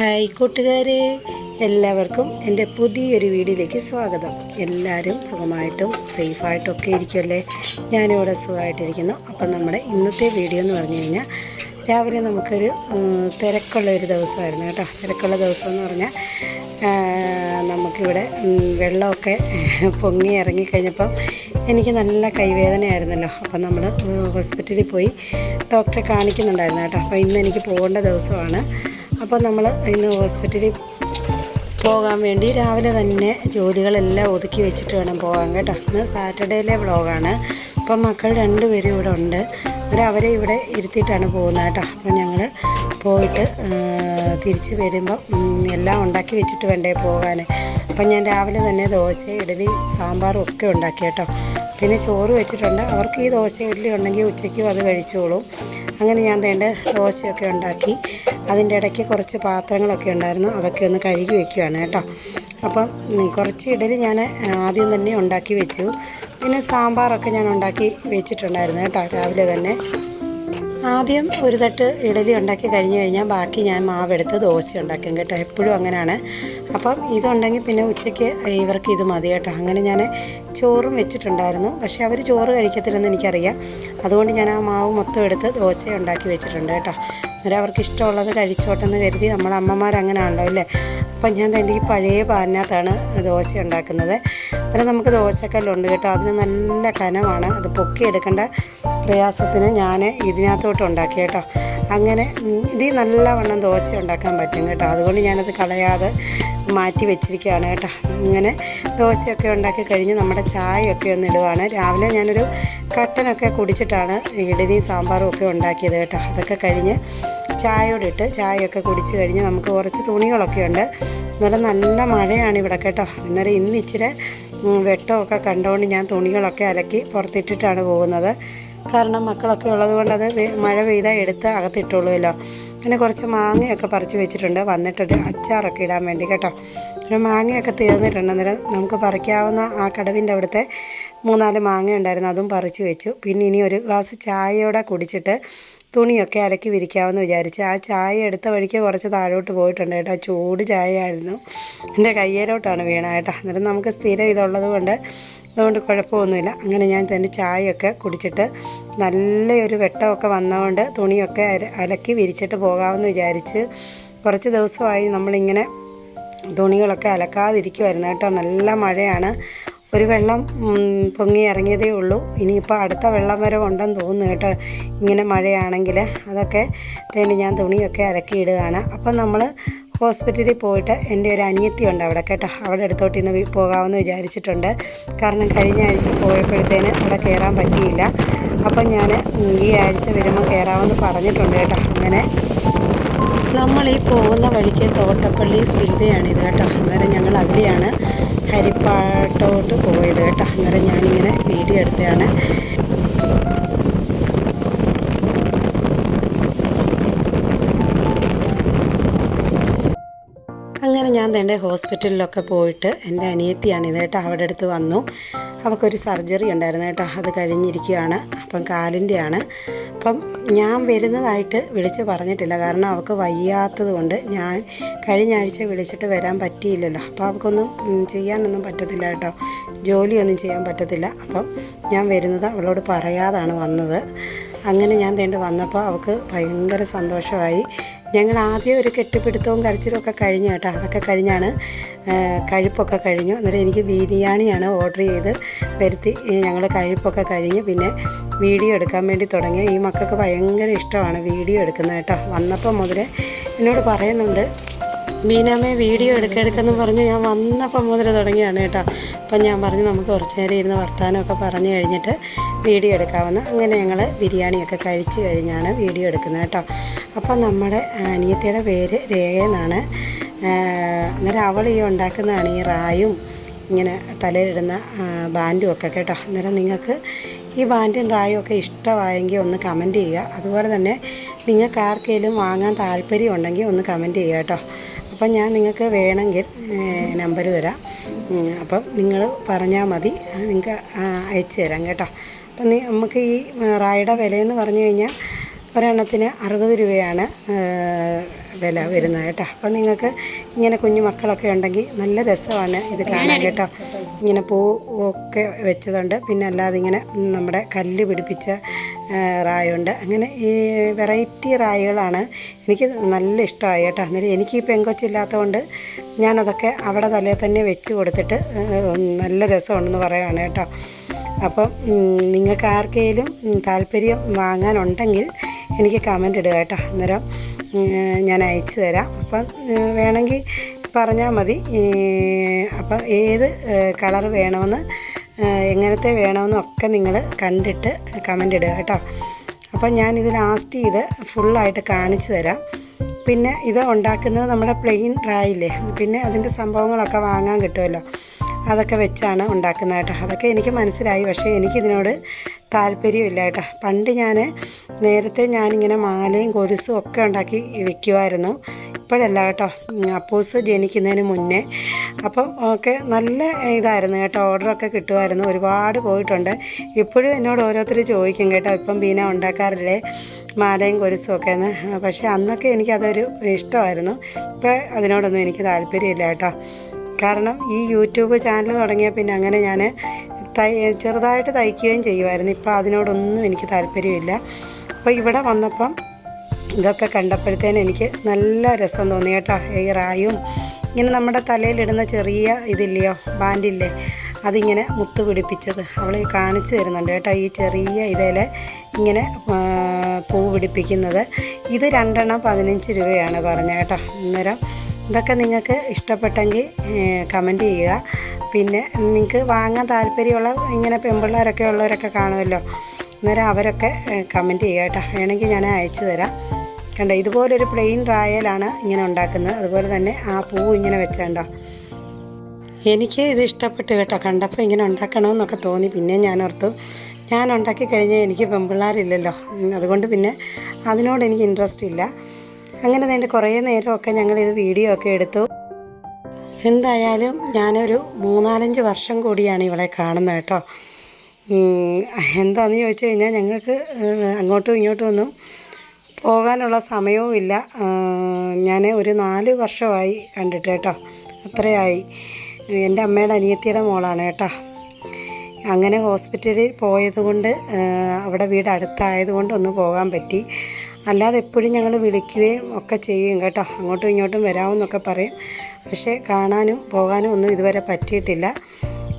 Hi കൂട്ടുകാരെ. എല്ലാവർക്കും എന്റെ പുതിയൊരു വീഡിയോയിലേക്ക് സ്വാഗതം. എല്ലാവരും സുഖമായിട്ടും സേഫായിട്ടും ഒക്കെ ഇരിക്കുമല്ലേ ഞാനിവിടെ സുഖമായിട്ടിരിക്കുന്നു. അപ്പം നമ്മുടെ ഇന്നത്തെ വീഡിയോ എന്ന് പറഞ്ഞു കഴിഞ്ഞാൽ രാവിലെ നമുക്കൊരു തിരക്കുള്ള ഒരു ദിവസമായിരുന്നു കേട്ടോ. തിരക്കുള്ള ദിവസം എന്ന് പറഞ്ഞാൽ നമുക്കിവിടെ വെള്ളമൊക്കെ പൊങ്ങി ഇറങ്ങിക്കഴിഞ്ഞപ്പം എനിക്ക് നല്ല കൈവേദനയായിരുന്നല്ലോ. അപ്പം നമ്മൾ ഹോസ്പിറ്റലിൽ പോയി ഡോക്ടറെ കാണിക്കുന്നുണ്ടായിരുന്നു കേട്ടോ. അപ്പോൾ ഇന്ന് എനിക്ക് പോകേണ്ട ദിവസമാണ്. അപ്പോൾ നമ്മൾ ഇന്ന് ഹോസ്പിറ്റലിൽ പോകാൻ വേണ്ടി രാവിലെ തന്നെ ജോലികളെല്ലാം ഒതുക്കി വെച്ചിട്ട് വേണം പോകാൻ കേട്ടോ. ഇന്ന് സാറ്റർഡേയിലെ വ്ളോഗാണ്. അപ്പം മക്കൾ രണ്ടുപേരും ഇവിടെ ഉണ്ട്. അന്നേരം അവരെ ഇവിടെ ഇരുത്തിയിട്ടാണ് പോകുന്നത് കേട്ടോ. അപ്പം ഞങ്ങൾ പോയിട്ട് തിരിച്ച് വരുമ്പോൾ എല്ലാം ഉണ്ടാക്കി വെച്ചിട്ട് വേണ്ടേ പോകാൻ അപ്പം ഞാൻ രാവിലെ തന്നെ ദോശ ഇഡലി സാമ്പാറും ഒക്കെ ഉണ്ടാക്കി കേട്ടോ. പിന്നെ ചോറ് വെച്ചിട്ടുണ്ട്. അവർക്ക് ഈ ദോശ ഇഡ്ഡലി ഉണ്ടെങ്കിൽ ഉച്ചയ്ക്കും അത് കഴിച്ചോളും. അങ്ങനെ ഞാൻ തേണ്ട ദോശയൊക്കെ ഉണ്ടാക്കി. അതിന്റെ ഇടയ്ക്ക് കുറച്ച് പാത്രങ്ങളൊക്കെ ഉണ്ടായിരുന്നു. അതൊക്കെ ഒന്ന് കഴുകി വെക്കുകയാണ് കേട്ടോ. അപ്പം കുറച്ച് ഇഡലി ഞാൻ ആദ്യം തന്നെ ഉണ്ടാക്കി വെച്ചു. പിന്നെ സാമ്പാറൊക്കെ ഞാൻ ഉണ്ടാക്കി വെച്ചിട്ടുണ്ടായിരുന്നു കേട്ടോ രാവിലെ തന്നെ. ആദ്യം ഒരു തട്ട് ഇഡലി ഉണ്ടാക്കി കഴിഞ്ഞ് കഴിഞ്ഞാൽ ബാക്കി ഞാൻ മാവെടുത്ത് ദോശ ഉണ്ടാക്കും കേട്ടോ. എപ്പോഴും അങ്ങനെയാണ്. അപ്പം ഇതുണ്ടെങ്കിൽ പിന്നെ ഉച്ചയ്ക്ക് ഇവർക്ക് ഇത് മതി കേട്ടോ. അങ്ങനെ ഞാൻ ചോറും വെച്ചിട്ടുണ്ടായിരുന്നു. പക്ഷേ അവർ ചോറ് കഴിക്കത്തില്ലെന്ന് എനിക്കറിയാം. അതുകൊണ്ട് ഞാൻ ആ മാവ് മൊത്തം എടുത്ത് ദോശ ഉണ്ടാക്കി വെച്ചിട്ടുണ്ട് കേട്ടോ. അന്നേരം അവർക്ക് ഇഷ്ടമുള്ളത് കഴിച്ചോട്ടെന്ന് കരുതി നമ്മൾ അമ്മമാർ അങ്ങനെ ആണല്ലോ അല്ലേ? അപ്പം ഞാൻ തേണ്ടി ഈ പഴയ പാനിനകത്താണ് ദോശ ഉണ്ടാക്കുന്നത്. അന്നേരം നമുക്ക് ദോശക്കല്ലുണ്ട് കേട്ടോ. അതിന് നല്ല കനമാണ്. അത് പൊക്കിയെടുക്കേണ്ട. പ്രയാസത്തിന് ഞാൻ ഇതിനകത്തോട്ട് ഉണ്ടാക്കി കേട്ടോ. അങ്ങനെ ഇത് നല്ലവണ്ണം ദോശ ഉണ്ടാക്കാൻ പറ്റും കേട്ടോ. അതുകൊണ്ട് ഞാനത് കളയാതെ മാറ്റി വെച്ചിരിക്കുകയാണ് കേട്ടോ. ഇങ്ങനെ ദോശയൊക്കെ ഉണ്ടാക്കി കഴിഞ്ഞ് നമ്മുടെ ചായയൊക്കെ ഒന്ന് ഇടുവാണ്. രാവിലെ ഞാനൊരു കട്ടനൊക്കെ കുടിച്ചിട്ടാണ് ഇഡലിയും സാമ്പാറും ഒക്കെ ഉണ്ടാക്കിയത് കേട്ടോ. അതൊക്കെ കഴിഞ്ഞ് ചായയോടിട്ട് ചായയൊക്കെ കുടിച്ച് കഴിഞ്ഞ് നമുക്ക് കുറച്ച് തുണികളൊക്കെ ഉണ്ട്. നല്ല നല്ല മഴയാണ് ഇവിടെ കേട്ടോ. അന്നേരം ഇന്ന് ഇച്ചിരി വെട്ടമൊക്കെ കണ്ടുകൊണ്ട് ഞാൻ തുണികളൊക്കെ അലക്കി പുറത്തിട്ടിട്ടാണ് പോകുന്നത്. കാരണം മക്കളൊക്കെ ഉള്ളത് കൊണ്ട് അത് മഴ പെയ്താൽ എടുത്ത് അകത്തിട്ടുള്ളൂല്ലോ. അങ്ങനെ കുറച്ച് മാങ്ങയൊക്കെ പറിച്ച് വെച്ചിട്ടുണ്ട്. വന്നിട്ടൊരു അച്ചാറൊക്കെ ഇടാൻ വേണ്ടി കേട്ടോ. ഒരു മാങ്ങയൊക്കെ തീർന്നിട്ടുണ്ട്. നമുക്ക് പറിക്കാവുന്ന ആ കടവിന്റെ അവിടുത്തെ മൂന്നാൽ മാങ്ങ ഉണ്ടായിരുന്നു അതും പറിച്ച് വെച്ചു. പിന്നെ ഇനി ഒരു ഗ്ലാസ് ചായയോടെ കുടിച്ചിട്ട് തുണിയൊക്കെ അലക്കി വിരിക്കാമെന്ന് വിചാരിച്ച് ആ ചായ എടുത്ത വഴിക്ക് കുറച്ച് താഴോട്ട് പോയിട്ടുണ്ട് കേട്ടോ. ചൂട് ചായയായിരുന്നു. എന്റെ കയ്യേലോട്ടാണ് വീണ അന്നേരം നമുക്ക് സ്ഥിരം ഇതുള്ളത് കൊണ്ട് അതുകൊണ്ട് കുഴപ്പമൊന്നുമില്ല. അങ്ങനെ ഞാൻ തന്നെ ചായയൊക്കെ കുടിച്ചിട്ട് നല്ലൊരു വെട്ടമൊക്കെ വന്നതുകൊണ്ട് തുണിയൊക്കെ അലക്കി വിരിച്ചിട്ട് പോകാമെന്ന് വിചാരിച്ച് കുറച്ച് ദിവസമായി നമ്മളിങ്ങനെ തുണികളൊക്കെ അലക്കാതിരിക്കുമായിരുന്നു കേട്ടോ. നല്ല മഴയാണ്. ഒരു വെള്ളം പൊങ്ങി ഇറങ്ങിയതേ ഉള്ളൂ. ഇനിയിപ്പോൾ അടുത്ത വെള്ളം വരെ ഉണ്ടെന്ന് തോന്നുന്നു കേട്ടോ. ഇങ്ങനെ മഴയാണെങ്കിൽ അതൊക്കെ തേണ്ടി ഞാൻ തുണിയൊക്കെ അലക്കിയിടുകയാണ്. അപ്പം നമ്മൾ ഹോസ്പിറ്റലിൽ പോയിട്ട് എന്റെ ഒരു അനിയത്തി ഉണ്ട് അവിടെ കേട്ടോ. അവിടെ അടുത്തോട്ട് ഇന്ന് പോകാമെന്ന് വിചാരിച്ചിട്ടുണ്ട്. കാരണം കഴിഞ്ഞ ആഴ്ച പോയപ്പോഴത്തേന് അവിടെ കയറാൻ പറ്റിയില്ല. അപ്പം ഞാൻ ഈ ആഴ്ച വരുമ്പോൾ കയറാമെന്ന് പറഞ്ഞിട്ടുണ്ട് കേട്ടോ. അങ്ങനെ നമ്മൾ ഈ പോകുന്ന വഴിക്ക് തോട്ടപ്പള്ളി സ്പിൽവേയാണ് ഇത് കേട്ടോ. അന്നേരം ഞങ്ങൾ അതിലെയാണ് ഹരിപ്പാട്ടോട്ട് പോയത് കേട്ടോ. അന്നേരം ഞാനിങ്ങനെ വീഡിയോ എടുത്തതാണ്. ഞാൻ തന്നെ ഹോസ്പിറ്റലിലൊക്കെ പോയിട്ട് എന്റെ അനിയത്തിയാണ് ഇത് അവിടെ അടുത്ത് വന്നു. അവൾക്കൊരു സർജറി ഉണ്ടായിരുന്നു കേട്ടോ. അത് കഴിഞ്ഞിരിക്കുകയാണ്. അപ്പം കാലിന്റെയാണ്. അപ്പം ഞാൻ വരുന്നതായിട്ട് വിളിച്ച് പറഞ്ഞിട്ടില്ല. കാരണം അവൾക്ക് വയ്യാത്തത് കൊണ്ട് ഞാൻ കഴിഞ്ഞ ആഴ്ച വിളിച്ചിട്ട് വരാൻ പറ്റിയില്ലല്ലോ. അപ്പോൾ അവൾക്കൊന്നും ചെയ്യാനൊന്നും പറ്റത്തില്ല കേട്ടോ. ജോലിയൊന്നും ചെയ്യാൻ പറ്റത്തില്ല. അപ്പം ഞാൻ വരുന്നത് അവളോട് പറയാതാണ് വന്നത്. അങ്ങനെ ഞാൻ തേണ്ടി വന്നപ്പോൾ അവൾക്ക് ഭയങ്കര സന്തോഷമായി. ഞങ്ങൾ ആദ്യം ഒരു കെട്ടിപ്പിടുത്തവും കരച്ചിലും ഒക്കെ കഴിഞ്ഞു കേട്ടോ. അതൊക്കെ കഴിഞ്ഞാണ് കഴിപ്പൊക്കെ കഴിഞ്ഞു. അന്നേരം എനിക്ക് ബിരിയാണിയാണ് ഓർഡർ ചെയ്ത് വരുത്തി. ഞങ്ങൾ കഴിപ്പൊക്കെ കഴിഞ്ഞ് പിന്നെ വീഡിയോ എടുക്കാൻ വേണ്ടി തുടങ്ങി. ഈ മക്കൾക്ക് ഭയങ്കര ഇഷ്ടമാണ് വീഡിയോ എടുക്കുന്നത് കേട്ടോ. വന്നപ്പോൾ മുതലേ എന്നോട് പറയുന്നുണ്ട് മീനാമ്മേ വീഡിയോ എടുക്കെടുക്കെന്ന് പറഞ്ഞ് ഞാൻ വന്നപ്പം മുതൽ തുടങ്ങിയാണ് കേട്ടോ. അപ്പം ഞാൻ പറഞ്ഞു നമുക്ക് കുറച്ച് നേരം ഇരുന്ന് വർത്തമാനമൊക്കെ പറഞ്ഞു കഴിഞ്ഞിട്ട് വീഡിയോ എടുക്കാമെന്ന്. അങ്ങനെ ഞങ്ങൾ ബിരിയാണിയൊക്കെ കഴിച്ച് കഴിഞ്ഞാണ് വീഡിയോ എടുക്കുന്നത് കേട്ടോ. അപ്പം നമ്മുടെ അനിയത്തിയുടെ പേര് രേഖ എന്നാണ്. അന്നേരം അവൾ ഈ ഉണ്ടാക്കുന്നതാണ് ഈ റായും ഇങ്ങനെ തലയിലിടുന്ന ബാൻഡും ഒക്കെ കേട്ടോ. അന്നേരം നിങ്ങൾക്ക് ഈ ബാൻഡും റായും ഒക്കെ ഇഷ്ടമായെങ്കിൽ ഒന്ന് കമന്റ് ചെയ്യുക. അതുപോലെ തന്നെ നിങ്ങൾക്ക് ആർക്കെങ്കിലും വാങ്ങാൻ താല്പര്യം ഉണ്ടെങ്കിൽ ഒന്ന് കമന്റ് ചെയ്യുക കേട്ടോ. അപ്പം ഞാൻ നിങ്ങൾക്ക് വേണമെങ്കിൽ നമ്പർ തരാം. അപ്പം നിങ്ങൾ പറഞ്ഞാൽ മതി. നിങ്ങൾക്ക് അയച്ചു തരാം കേട്ടോ. അപ്പം നമുക്ക് ഈ റായുടെ വിലയെന്ന് പറഞ്ഞു കഴിഞ്ഞാൽ ഒരെണ്ണത്തിന് അറുപത് രൂപയാണ് വില വരുന്നത് കേട്ടോ. അപ്പം നിങ്ങൾക്ക് ഇങ്ങനെ കുഞ്ഞു മക്കളൊക്കെ ഉണ്ടെങ്കിൽ നല്ല രസമാണ് ഇത് കാണാൻ കേട്ടോ. ഇങ്ങനെ പൂ ഒക്കെ വെച്ചതുണ്ട്. പിന്നെ അല്ലാതെ ഇങ്ങനെ നമ്മുടെ കല്ല് പിടിപ്പിച്ച റായുണ്ട്. അങ്ങനെ ഈ വെറൈറ്റി റായകളാണ് എനിക്ക് നല്ല ഇഷ്ടമായി കേട്ടോ. അന്നേരം എനിക്ക് ഈ പെങ്കൊച്ചില്ലാത്തതുകൊണ്ട് ഞാനതൊക്കെ അവിടെ തലേ തന്നെ വെച്ച് കൊടുത്തിട്ട് നല്ല രസമുണ്ടെന്ന് പറയുകയാണ് കേട്ടോ. അപ്പം നിങ്ങൾക്ക് ആർക്കെങ്കിലും താല്പര്യം വാങ്ങാനുണ്ടെങ്കിൽ എനിക്ക് കമന്റ് ഇടുക കേട്ടോ. അന്നേരം ഞാൻ അയച്ചു തരാം. അപ്പം വേണമെങ്കിൽ പറഞ്ഞാൽ മതി. അപ്പം ഏത് കളർ വേണമെന്ന് എങ്ങനത്തെ വേണമെന്നൊക്കെ നിങ്ങൾ കണ്ടിട്ട് കമന്റ് ഇടുക കേട്ടോ. അപ്പം ഇത് ലാസ്റ്റ് ചെയ്ത് ഫുള്ളായിട്ട് കാണിച്ചു തരാം. പിന്നെ ഇത് ഉണ്ടാക്കുന്നത് നമ്മുടെ പ്ലെയിൻ റായില്ലേ പിന്നെ അതിന്റെ സംഭവങ്ങളൊക്കെ വാങ്ങാൻ കിട്ടുമല്ലോ. അതൊക്കെ വെച്ചാണ് ഉണ്ടാക്കുന്നത് കേട്ടോ. അതൊക്കെ എനിക്ക് മനസ്സിലായി. പക്ഷേ എനിക്കിതിനോട് താല്പര്യമില്ല കേട്ടോ. പണ്ട് ഞാൻ നേരത്തെ ഞാനിങ്ങനെ മാലയും കൊലുസും ഒക്കെ ഉണ്ടാക്കി വിൽക്കുമായിരുന്നു ഇപ്പോഴല്ല കേട്ടോ. അപ്പൂസ് ജനിക്കുന്നതിന് മുന്നേ. അപ്പം ഒക്കെ നല്ല ഇതായിരുന്നു കേട്ടോ. ഓർഡറൊക്കെ കിട്ടുമായിരുന്നു ഒരുപാട് പോയിട്ടുണ്ട്. ഇപ്പോഴും എന്നോട് ഓരോരുത്തർ ചോദിക്കും കേട്ടോ. ഇപ്പം ബീന ഉണ്ടാക്കാറില്ലേ? മാലയും കൊലുസും ഒക്കെ എന്ന്. പക്ഷേ അന്നൊക്കെ എനിക്കതൊരു ഇഷ്ടമായിരുന്നു. ഇപ്പം അതിനോടൊന്നും എനിക്ക് താല്പര്യമില്ല കേട്ടോ. കാരണം ഈ യൂട്യൂബ് ചാനൽ തുടങ്ങിയ പിന്നെ അങ്ങനെ ഞാൻ തൈ ചെറുതായിട്ട് തയ്ക്കുകയും ചെയ്യുമായിരുന്നു. ഇപ്പോൾ അതിനോടൊന്നും എനിക്ക് താല്പര്യമില്ല. അപ്പോൾ ഇവിടെ വന്നപ്പം ഇതൊക്കെ കണ്ടപ്പോഴത്തേന് എനിക്ക് നല്ല രസം തോന്നി കേട്ടോ. ഹെയറായും റായും ഇങ്ങനെ നമ്മുടെ തലയിലിടുന്ന ചെറിയ ഇതില്ലയോ ബാൻഡില്ലേ അതിങ്ങനെ മുത്ത് പിടിപ്പിച്ചത്. അവൾ കാണിച്ചു തരുന്നുണ്ട് കേട്ടോ ഈ ചെറിയ ഇതിൽ ഇങ്ങനെ പൂ പിടിപ്പിക്കുന്നത്. ഇത് രണ്ടെണ്ണം പതിനഞ്ച് രൂപയാണ് പറഞ്ഞത് കേട്ടോ. അന്നേരം ഇതൊക്കെ നിങ്ങൾക്ക് ഇഷ്ടപ്പെട്ടെങ്കിൽ കമന്റ് ചെയ്യുക. പിന്നെ നിങ്ങൾക്ക് വാങ്ങാൻ താല്പര്യമുള്ള ഇങ്ങനെ പെൺപിള്ളേരൊക്കെ ഉള്ളവരൊക്കെ കാണുമല്ലോ. അന്നേരം അവരൊക്കെ കമന്റ് ചെയ്യുക കേട്ടോ. വേണമെങ്കിൽ ഞാൻ അയച്ചു തരാം. കണ്ടോ ഇതുപോലൊരു പ്ലെയിൻ റായലാണ് ഇങ്ങനെ ഉണ്ടാക്കുന്നത്. അതുപോലെ തന്നെ ആ പൂ ഇങ്ങനെ വെച്ചേണ്ടോ. എനിക്ക് ഇത് ഇഷ്ടപ്പെട്ടു കേട്ടോ. കണ്ടപ്പോൾ ഇങ്ങനെ ഉണ്ടാക്കണമെന്നൊക്കെ തോന്നി. പിന്നെ ഞാൻ ഓർത്തു ഞാൻ ഉണ്ടാക്കി കഴിഞ്ഞാൽ എനിക്ക് പെമ്പിള്ളേരില്ലല്ലോ. അതുകൊണ്ട് പിന്നെ അതിനോട് എനിക്ക് ഇൻട്രസ്റ്റ് ഇല്ല. അങ്ങനെ തന്നെ കുറേ നേരമൊക്കെ ഞങ്ങളിത് വീഡിയോ ഒക്കെ എടുത്തു. എന്തായാലും ഞാനൊരു മൂന്നാലഞ്ച് വർഷം കൂടിയാണ് ഇവളെ കാണുന്നത് കേട്ടോ. എന്താണെന്ന് ചോദിച്ചു കഴിഞ്ഞാൽ ഞങ്ങൾക്ക് അങ്ങോട്ടും ഇങ്ങോട്ടും ഒന്നും പോകാനുള്ള സമയവും ഇല്ല. ഞാൻ ഒരു നാല് വർഷമായി കണ്ടിട്ട് കേട്ടോ. അത്രയായി. എന്റെ അമ്മയുടെ അനിയത്തിയുടെ മോളാണ് കേട്ടോ. അങ്ങനെ ഹോസ്പിറ്റലിൽ പോയതുകൊണ്ട് അവിടെ വീട് അടുത്തായതുകൊണ്ട് ഒന്ന് പോകാൻ പറ്റി. അല്ലാതെ എപ്പോഴും ഞങ്ങൾ വിളിക്കുകയും ഒക്കെ ചെയ്യും കേട്ടോ. അങ്ങോട്ടും ഇങ്ങോട്ടും വരാമെന്നൊക്കെ പറയും. പക്ഷേ കാണാനും പോകാനും ഒന്നും ഇതുവരെ പറ്റിയിട്ടില്ല.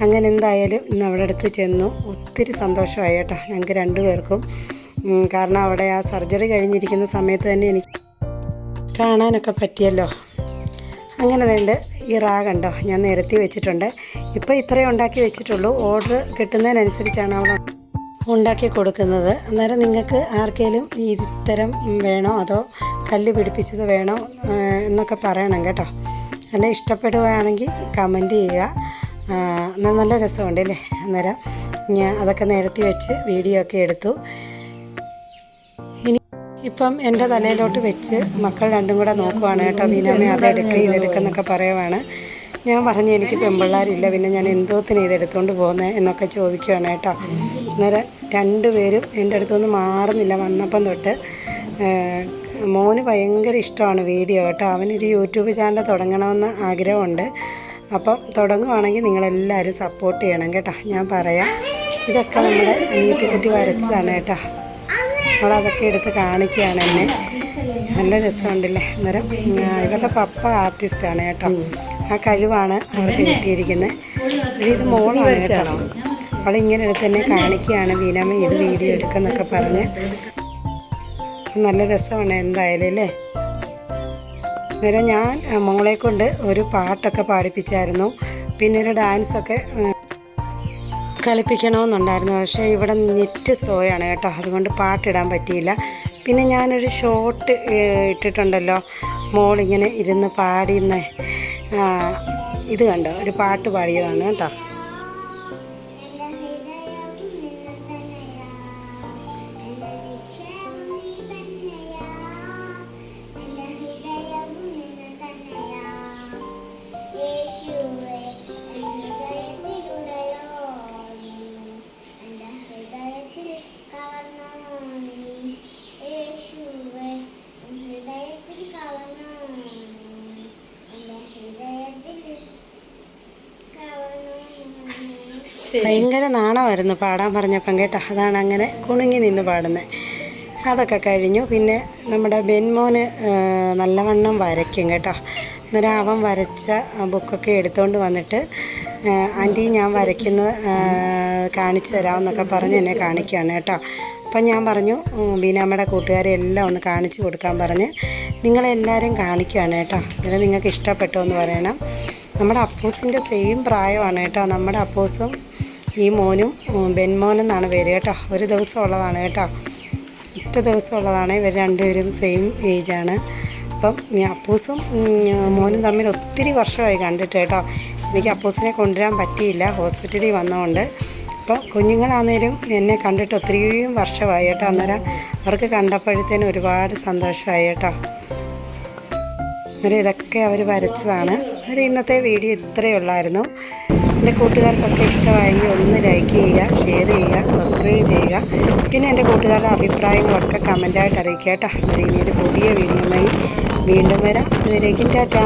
അങ്ങനെ എന്തായാലും ഇന്ന് അവിടെ അടുത്ത് ചെന്നു. ഒത്തിരി സന്തോഷമായി കേട്ടോ. ഞങ്ങൾക്ക് രണ്ടുപേർക്കും കാരണം അവിടെ ആ സർജറി കഴിഞ്ഞിരിക്കുന്ന സമയത്ത് തന്നെ എനിക്ക് കാണാനൊക്കെ പറ്റിയല്ലോ. അങ്ങനെ തന്നെ ഈ റാ കണ്ടോ ഞാൻ നിരത്തി വെച്ചിട്ടുണ്ട്. ഇപ്പോൾ ഇത്രയും ഉണ്ടാക്കി വെച്ചിട്ടുള്ളൂ. ഓർഡർ കിട്ടുന്നതിനനുസരിച്ചാണ് അവൾ ഉണ്ടാക്കി കൊടുക്കുന്നത്. അന്നേരം നിങ്ങൾക്ക് ആർക്കെങ്കിലും ഇത്തരം വേണോ അതോ കല്ല് പിടിപ്പിച്ചത് വേണോ എന്നൊക്കെ പറയണം കേട്ടോ. അല്ല ഇഷ്ടപ്പെടുകയാണെങ്കിൽ കമന്റ് ചെയ്യുക. നല്ല രസമുണ്ട് അല്ലേ? അന്നേരം ഞാൻ അതൊക്കെ നിരത്തി വെച്ച് വീഡിയോ ഒക്കെ എടുത്തു. ഇനി ഇപ്പം എന്റെ തലയിലോട്ട് വെച്ച് മക്കൾ രണ്ടും കൂടെ നോക്കുവാണ് കേട്ടോ. മീനാമ്മ അതെടുക്കുക ഇതെടുക്കെന്നൊക്കെ പറയുവാണ്. ഞാൻ പറഞ്ഞു എനിക്ക് പെമ്പിള്ളാരില്ല പിന്നെ ഞാൻ എന്തോത്തിന് ഇതെടുത്തുകൊണ്ട് പോകുന്നത് എന്നൊക്കെ ചോദിക്കുകയാണ് കേട്ടോ. അന്നേരം രണ്ടുപേരും എന്റെ അടുത്തൊന്നും മാറുന്നില്ല. വന്നപ്പം തൊട്ട് മോന് ഭയങ്കര ഇഷ്ടമാണ് വീഡിയോ കേട്ടോ. അവനൊരു യൂട്യൂബ് ചാനൽ തുടങ്ങണമെന്ന് ആഗ്രഹമുണ്ട്. അപ്പം തുടങ്ങുവാണെങ്കിൽ നിങ്ങളെല്ലാവരും സപ്പോർട്ട് ചെയ്യണം കേട്ടോ. ഞാൻ പറയാം. ഇതൊക്കെ നമ്മുടെ അനിയത്തിക്കുട്ടി വരച്ചതാണ് കേട്ടോ. അവളതൊക്കെ എടുത്ത് കാണിക്കുകയാണ് എന്നെ. നല്ല രസമുണ്ടല്ലേ? അന്നേരം ഇവരുടെ പപ്പ ആർട്ടിസ്റ്റാണ് കേട്ടോ. ആ കഴിവാണ് അവർക്ക് കിട്ടിയിരിക്കുന്നത്. ഇത് മോളാണ് കേട്ടോ അവളിങ്ങനെ എടുത്ത് തന്നെ കാണിക്കുകയാണ് ബീനാമ ഇത് വീഡിയോ എടുക്കുന്നൊക്കെ പറഞ്ഞ്. നല്ല രസമാണ് എന്തായാലും അല്ലേ? അന്നേരം ഞാൻ മോളെ കൊണ്ട് ഒരു പാട്ടൊക്കെ പാടിപ്പിച്ചായിരുന്നു. പിന്നെ ഒരു ഡാൻസൊക്കെ കളിപ്പിക്കണമെന്നുണ്ടായിരുന്നു. പക്ഷേ ഇവിടെ നെറ്റ് സ്ലോ ആണ് കേട്ടോ. അതുകൊണ്ട് പാട്ടിടാൻ പറ്റിയില്ല. പിന്നെ ഞാനൊരു ഷോട്ട് ഇട്ടിട്ടുണ്ടല്ലോ. മോളിങ്ങനെ ഇരുന്ന് പാടിയുന്ന. ഇത് കണ്ടോ? ഒരു പാട്ട് പാടിയതാണ് കേട്ടോ. ഭയങ്കര നാണമായിരുന്നു പാടാൻ പറഞ്ഞപ്പം കേട്ടോ. അതാണ് അങ്ങനെ കുണുങ്ങി നിന്ന് പാടുന്നത് അതൊക്കെ കഴിഞ്ഞു. പിന്നെ നമ്മുടെ ബെൻമോന് നല്ലവണ്ണം വരയ്ക്കും കേട്ടോ. അന്നേരം അവൻ വരച്ച ബുക്കൊക്കെ എടുത്തുകൊണ്ട് വന്നിട്ട് ആന്റി ഞാൻ വരയ്ക്കുന്ന കാണിച്ചു തരാമെന്നൊക്കെ പറഞ്ഞ് എന്നെ കാണിക്കുകയാണ് കേട്ടോ. അപ്പം ഞാൻ പറഞ്ഞു ബീനാമ്മയുടെ കൂട്ടുകാരെ എല്ലാം ഒന്ന് കാണിച്ചു കൊടുക്കാൻ പറഞ്ഞ് നിങ്ങളെല്ലാവരും കാണിക്കുകയാണ് കേട്ടോ. ഇത് നിങ്ങൾക്ക് ഇഷ്ടപ്പെട്ടോ എന്ന് പറയണം. നമ്മുടെ അപ്പൂസിന്റെ സെയിം പ്രായമാണ് കേട്ടോ. നമ്മുടെ അപ്പൂസും ഈ മോനും ബെൻമോൻ എന്നാണ് പേര് കേട്ടോ. ഒരു ദിവസം ഉള്ളതാണ് കേട്ടോ. ഒറ്റ ദിവസം ഉള്ളതാണ്. ഇവർ രണ്ടുപേരും സെയിം ഏജാണ് അപ്പം അപ്പൂസും മോനും തമ്മിൽ ഒത്തിരി വർഷമായി കണ്ടിട്ട് കേട്ടോ. എനിക്ക് അപ്പൂസിനെ കൊണ്ടുവരാൻ പറ്റിയില്ല. ഹോസ്പിറ്റലിൽ വന്നതുകൊണ്ട് അപ്പോൾ കുഞ്ഞുങ്ങളാണേലും എന്നെ കണ്ടിട്ട് ഒത്തിരിയും വർഷമായി കേട്ടോ. അന്നേരം അവർക്ക് കണ്ടപ്പോഴത്തേനും ഒരുപാട് സന്തോഷമായി കേട്ടോ. അന്നേരം ഇതൊക്കെ അവർ വരച്ചതാണ്. അന്നേരം ഇന്നത്തെ വീഡിയോ ഇത്രയേ ഉള്ളായിരുന്നു. എന്റെ കൂട്ടുകാർക്കൊക്കെ ഇഷ്ടമായെങ്കിൽ ഒന്ന് ലൈക്ക് ചെയ്യുക ഷെയർ ചെയ്യുക സബ്സ്ക്രൈബ് ചെയ്യുക. പിന്നെ എന്റെ കൂട്ടുകാരുടെ അഭിപ്രായങ്ങളൊക്കെ കമന്റായിട്ട് അറിയിക്കുക കേട്ടോ. ഇനി ഒരു പുതിയ വീഡിയോയുമായി വീണ്ടും വരാം. അതുവരേക്കും ടാറ്റാ.